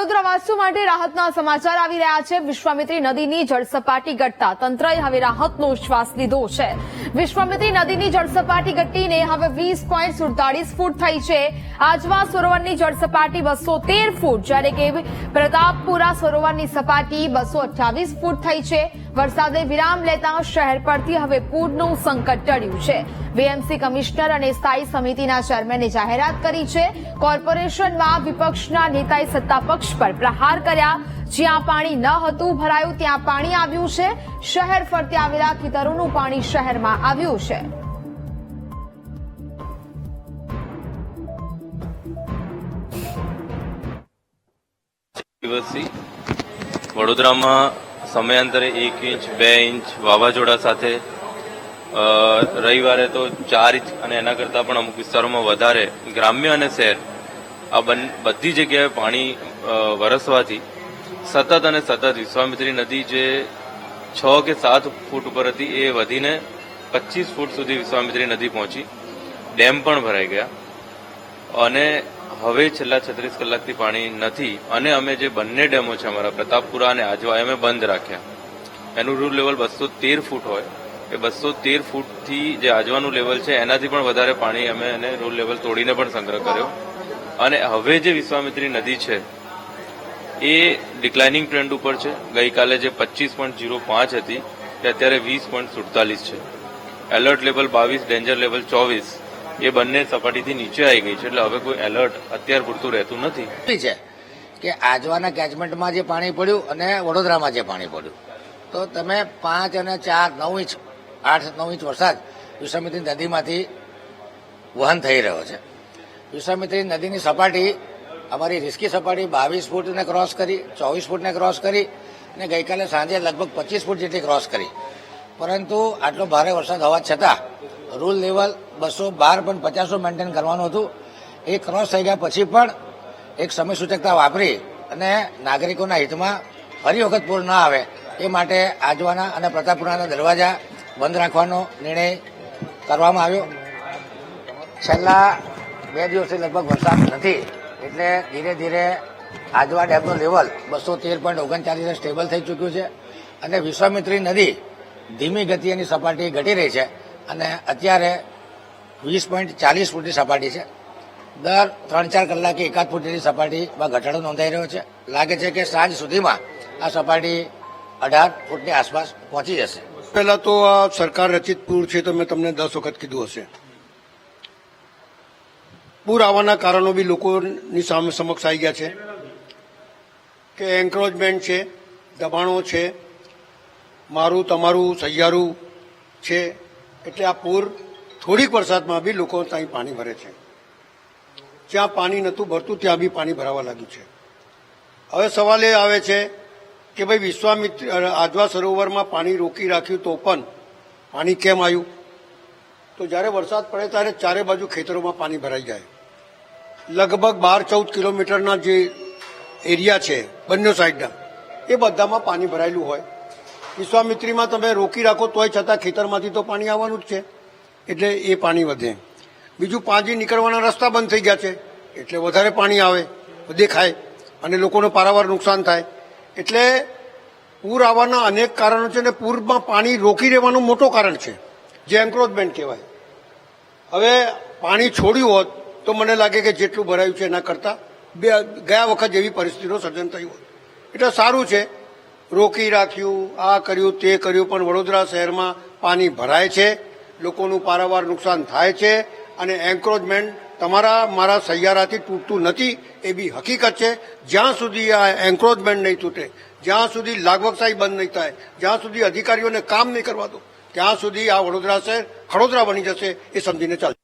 વડોદરાવાસીઓ માટે રાહતના સમાચાર આવી રહ્યા છે. વિશ્વામિત્રી નદીની જળસપાટી ઘટતા તંત્રએ હવે રાહતનો શ્વાસ લીધો છે. વિશ્વામિત્રી નદીની જળસપાટી ઘટીને હવે વીસ પોઈન્ટ સુડતાલીસ ફૂટ થઈ છે. આજવા સરોવરની જળસપાટી બસો તેર ફૂટ, જ્યારે કે પ્રતાપપુરા સરોવરની સપાટી બસો અઠ્યાવીસ ફૂટ થઈ છે. વરસાદે વિરામ લેતા શહેર પરથી હવે પૂરનું સંકટ ટળ્યું છે. વીએમસી કમિશનર અને સ્થાયી સમિતિના ચેરમેને જાહેરાત કરી છે. કોર્પોરેશનમાં વિપક્ષના નેતાએ સત્તાપક્ષ પર પ્રહાર કર્યા. જ્યાં પાણી ન હતું, ભરાયું, ત્યાં પાણી આવ્યું છે. શહેર ફરતે આવેલા ખેતરોનું પાણી શહેરમાં આવ્યું છે. દિવસથી વડોદરામાં સમયાંતરે એક ઇંચ, બે ઇંચ વાવાઝોડા સાથે રવિવારે તો ચાર ઇંચ અને એના કરતાં પણ અમુક વિસ્તારોમાં વધારે ગ્રામ્ય અને શહેર. આ બધી જગ્યાએ પાણી વરસવાથી સતત અને સતત વિશ્વામિત્રી નદી જે છ કે સાત ફૂટ ઉપર હતી એ વધીને પચીસ ફૂટ સુધી વિશ્વામિત્રી નદી પહોંચી. ડેમ પણ ભરાઈ ગયા. અને હવે છેલ્લા છત્રીસ કલાકથી પાણી નથી અને અમે જે બંને ડેમો છે અમારા પ્રતાપપુરા અને આજવા અમે બંધ રાખ્યા. એનું રૂલ લેવલ બસો તેર ફૂટ હોય. એ બસો તેર ફૂટથી જે આજવાનું લેવલ છે, એનાથી પણ વધારે પાણી અમે એને રૂલ લેવલ તોડીને પણ સંગ્રહ કર્યો. અને હવે જે વિશ્વામિત્રી નદી છે, એ ડિક્લાઇનિંગ ટ્રેન્ડ ઉપર છે. ગઈકાલે જે પચીસ પોઈન્ટ જીરો પાંચ હતી તે અત્યારે વીસ પોઈન્ટ સુડતાલીસ છે. એલર્ટ લેવલ બાવીસ ડેન્જર લેવલ ચોવીસ. એ બંને સપાટીથી નીચે આવી ગઈ છે. એટલે હવે કોઈ એલર્ટ અત્યાર પૂરતું રહેતું નથી. છે કે આજવાના કેચમેન્ટમાં જે પાણી પડ્યું અને વડોદરામાં જે પાણી પડ્યું. તો તમે પાંચ અને ચાર નવ ઇંચ, આઠ નવ ઇંચ વરસાદ વિશ્વામિત્રી નદીમાંથી વહન થઈ રહ્યો છે. વિશ્વામિત્રી નદીની સપાટી, અમારી રિસ્કી સપાટી બાવીસ ફૂટને ક્રોસ કરી, ચોવીસ ફૂટને ક્રોસ કરી અને ગઈકાલે સાંજે લગભગ પચીસ ફૂટ જેટલી ક્રોસ કરી. પરંતુ આટલો ભારે વરસાદ હોવા છતાં રૂલ લેવલ બસો બાર પણ પચાસો મેન્ટેન કરવાનું હતું. એ ક્રોસ થઈ ગયા પછી પણ એક સમય સૂચકતા વાપરી અને નાગરિકોના હિતમાં ફરી વખત પૂર ન આવે એ માટે આજવાના અને પ્રતાપપુરાના દરવાજા બંધ રાખવાનો નિર્ણય કરવામાં આવ્યો. છેલ્લા બે દિવસથી લગભગ વરસાદ નથી એટલે ધીરે ધીરે આજવા ડેમનું લેવલ બસો તેર પોઈન્ટ ઓગણચાલીસ સ્ટેબલ થઈ ચૂક્યું છે. અને વિશ્વામિત્રી નદી ધીમી ગતિ એની સપાટી ઘટી રહી છે. અને અત્યારે વીસ પોઈન્ટ ચાલીસ ફૂટની સપાટી છે. દર ત્રણ ચાર કલાકે એકાદ ફૂટની સપાટીમાં ઘટાડો નોંધાઈ રહ્યો છે. લાગે છે કે સાંજ સુધીમાં આ સપાટી અઢાર ફૂટની આસપાસ પહોંચી જશે. પહેલા તો આ સરકાર રચિત પૂર છે તો મેં તમને દસ વખત કીધું હશે. પૂર આવવાના કારણો બી લોકોની સામે સમક્ષ આવી ગયા છે. કે એન્ક્રોચમેન્ટ છે, દબાણો છે, મારું, તમારું, સહિયારું છે. એટલે આ પૂર થોડીક વરસાદમાં બી લોકો ત્યાં પાણી ભરે છે. જ્યાં પાણી નહોતું ભરતું, ત્યાં બી પાણી ભરાવા લાગ્યું છે. હવે સવાલ એ આવે છે કે ભાઈ વિશ્વામિત્ર આજવા સરોવરમાં પાણી રોકી રાખ્યું તો પણ પાણી કેમ આવ્યું? તો જ્યારે વરસાદ પડે ત્યારે ચારે બાજુ ખેતરોમાં પાણી ભરાઈ જાય. લગભગ બાર ચૌદ કિલોમીટરના જે એરિયા છે, બંને સાઈડના, એ બધામાં પાણી ભરાયેલું હોય. વિશ્વામિત્રીમાં તમે રોકી રાખો તોય છતાં ખેતરમાંથી તો પાણી આવવાનું જ છે. એટલે એ પાણી વધે. બીજું પાજી નીકળવાના રસ્તા બંધ થઈ ગયા છે. એટલે વધારે પાણી આવે, દેખાય અને લોકોને પારાવાર નુકસાન થાય. એટલે પૂર આવવાના અનેક કારણો છે અને પૂરમાં પાણી રોકી રહેવાનું મોટો કારણ છે. જે એન્ક્રોચમેન્ટ કહેવાય. હવે પાણી છોડ્યું હોત તો મને લાગે કે જેટલું ભરાયું છે એના કરતાં બે, ગયા વખત જેવી પરિસ્થિતિનું સર્જન થયું હોત. એટલે સારું છે. રોકી રાખ્યું, આ કર્યું, તે કર્યું, પણ વડોદરા શહેરમાં પાણી ભરાય છે, લોકોનું પારાવાર નુકસાન થાય છે, અને એન્ક્રોચમેન્ટ તમારા, મારા સૈયારાથી તૂટતું નથી, એ બી હકીકત છે. જ્યાં સુધી આ એન્ક્રોચમેન્ટ નહીં તૂટે, જ્યાં સુધી લાગવકશાહી બંધ નહીં થાય, જ્યાં સુધી અધિકારીઓને કામ નહીં કરવા દો, ત્યાં સુધી આ વડોદરા શહેર ખડોદરા બની જશે, એ સમજીને ચાલશે